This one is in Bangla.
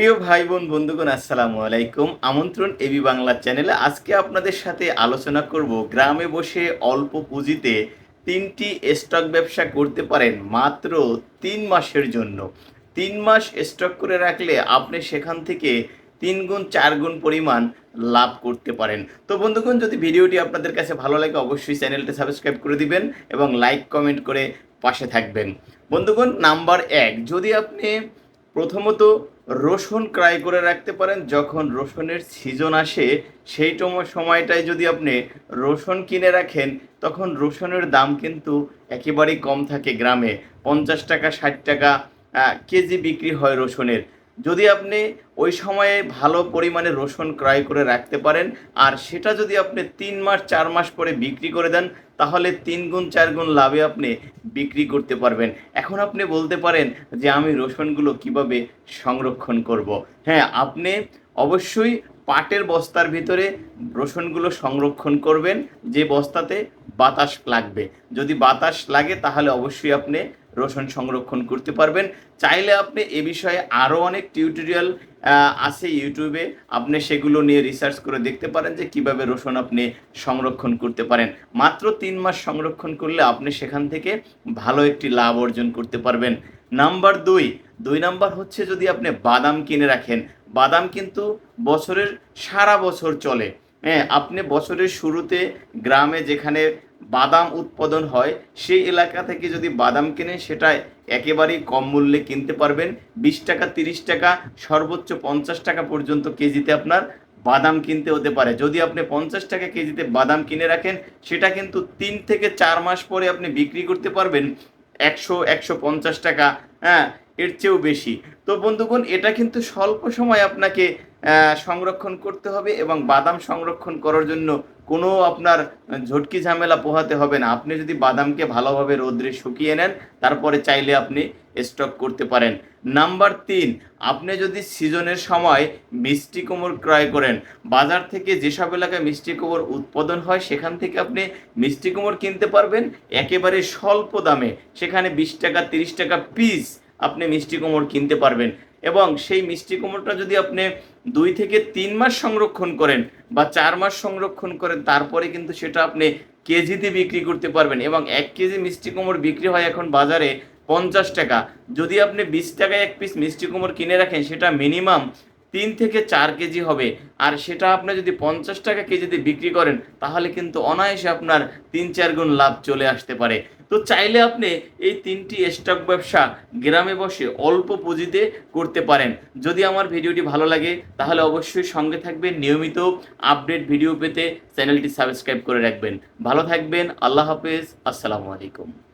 প্রিয় ভাই বোন বন্ধুগণ, আসসালামু আলাইকুম। আমন্ত্রণ এবি বাংলা চ্যানেলে। আজকে আপনাদের সাথে আলোচনা করব, গ্রামে বসে অল্প পুঁজিতে তিনটি স্টক ব্যবসা করতে পারেন মাত্র তিন মাসের জন্য। তিন মাস স্টক করে রাখলে আপনি সেখান থেকে তিন গুণ, চার গুণ পরিমাণ লাভ করতে পারেন। তো বন্ধুগণ, যদি ভিডিওটি আপনাদের কাছে ভালো লাগে, অবশ্যই চ্যানেলটি সাবস্ক্রাইব করে দিবেন এবং লাইক, কমেন্ট করে পাশে থাকবেন। বন্ধুগণ, নাম্বার এক, যদি আপনি প্রথমত রসুন ক্রয় করে রাখতে পারেন। যখন রসুনের সিজন আসে, সেই সময়টায় যদি আপনি রসুন কিনে রাখেন, তখন রসুনের দাম কিন্তু একেবারেই কম থাকে গ্রামে। পঞ্চাশ টাকা, ষাট টাকা কেজি বিক্রি হয় রসুনের। যদি আপনি ওই সময়ে ভালো পরিমাণে রসুন ক্রয় করে রাখতে পারেন, আর সেটা যদি আপনি তিন মাস, চার মাস পরে বিক্রি করে দেন, তাহলে তিন গুণ, চার গুণ লাভে আপনি বিক্রি করতে পারবেন এখন আপনি বলতে পারেন যে, আমি রসুনগুলো কীভাবে সংরক্ষণ করব। হ্যাঁ আপনি অবশ্যই পাটের বস্তার ভিতরে রসুনগুলো সংরক্ষণ করবেন, যে বস্তাতে বাতাস লাগবে যদি বাতাস লাগে, তাহলে অবশ্যই আপনি রসুন সংরক্ষণ করতে পারবেন। চাইলে আপনি এ বিষয়ে আরও অনেক টিউটোরিয়াল আছে ইউটিউবে। আপনি সেগুলো নিয়ে রিসার্চ করে দেখতে পারেন যে কীভাবে রসুন আপনি সংরক্ষণ করতে পারেন। মাত্র তিন মাস সংরক্ষণ করলে আপনি সেখান থেকে ভালো একটি লাভ অর্জন করতে পারবেন। নাম্বার দুই দুই নাম্বার হচ্ছে যদি আপনি বাদাম কিনে রাখেন। বাদাম কিন্তু বছরের সারা বছর চলে। হ্যাঁ আপনি বছরের শুরুতে গ্রামে যেখানে বাদাম উৎপাদন হয়, সেই এলাকা থেকে যদি বাদাম কেনেন সেটা একেবারেই কম মূল্যে কিনতে পারবেন। বিশ টাকা, তিরিশ টাকা, সর্বোচ্চ পঞ্চাশ টাকা পর্যন্ত কেজিতে আপনার বাদাম কিনতে হতে পারে। যদি আপনি পঞ্চাশ টাকা কেজিতে বাদাম কিনে রাখেন, সেটা কিন্তু তিন থেকে চার মাস পরে আপনি বিক্রি করতে পারবেন। একশো একশো পঞ্চাশ টাকা হ্যাঁ এর চেয়েও বেশি। তো বন্ধুগণ, এটা কিন্তু স্বল্প সময় আপনাকে সংরক্ষণ করতে হবে এবং বাদাম সংরক্ষণ করার জন্য কোনো আপনার ঝটকি ঝামেলা পোহাতে হবে না। আপনি যদি বাদামকে ভালোভাবে রোদ্রে শুকিয়ে নেন, তারপরে চাইলে আপনি স্টক করতে পারেন। নাম্বার তিন, আপনি যদি সিজনের সময় মিষ্টি কুমড় ক্রয় করেন, বাজার থেকে যেসব এলাকায় মিষ্টি কুমড় উৎপাদন হয়, সেখান থেকে আপনি মিষ্টি কুমড় কিনতে পারবেন। একেবারে স্বল্প দামে, সেখানে বিশ টাকা, তিরিশ টাকা পিস আপনি মিষ্টি কুমড় কিনতে পারবেন। এবং সেই মিষ্টি কুমড়োটা যদি আপনি দুই থেকে তিন মাস সংরক্ষণ করেন বা চার মাস সংরক্ষণ করেন, তারপরে কিন্তু সেটা আপনি কেজিতে বিক্রি করতে পারবেন। এবং এক কেজি মিষ্টি কুমড় বিক্রি হয় এখন বাজারে পঞ্চাশ টাকা। যদি আপনি বিশ টাকায় এক পিস মিষ্টি কুমড় কিনে রাখেন, সেটা মিনিমাম তিন থেকে চার কেজি হবে। আর সেটা আপনি যদি পঞ্চাশ টাকা কেজিতে বিক্রি করেন, তাহলে কিন্তু অনায়াসে আপনার তিন চার গুণ লাভ চলে আসতে পারে। তো চাইলে আপনি এই তিনটি স্টক ব্যবসা গ্রামে বসে অল্প পুঁজিতে করতে পারেন। যদি আমার ভিডিওটি ভালো লাগে, তাহলে অবশ্যই সঙ্গে থাকবেন। নিয়মিত আপডেট ভিডিও পেতে চ্যানেলটি সাবস্ক্রাইব করে রাখবেন। ভালো থাকবেন, আল্লাহ হাফেজ, আসসালামু আলাইকুম।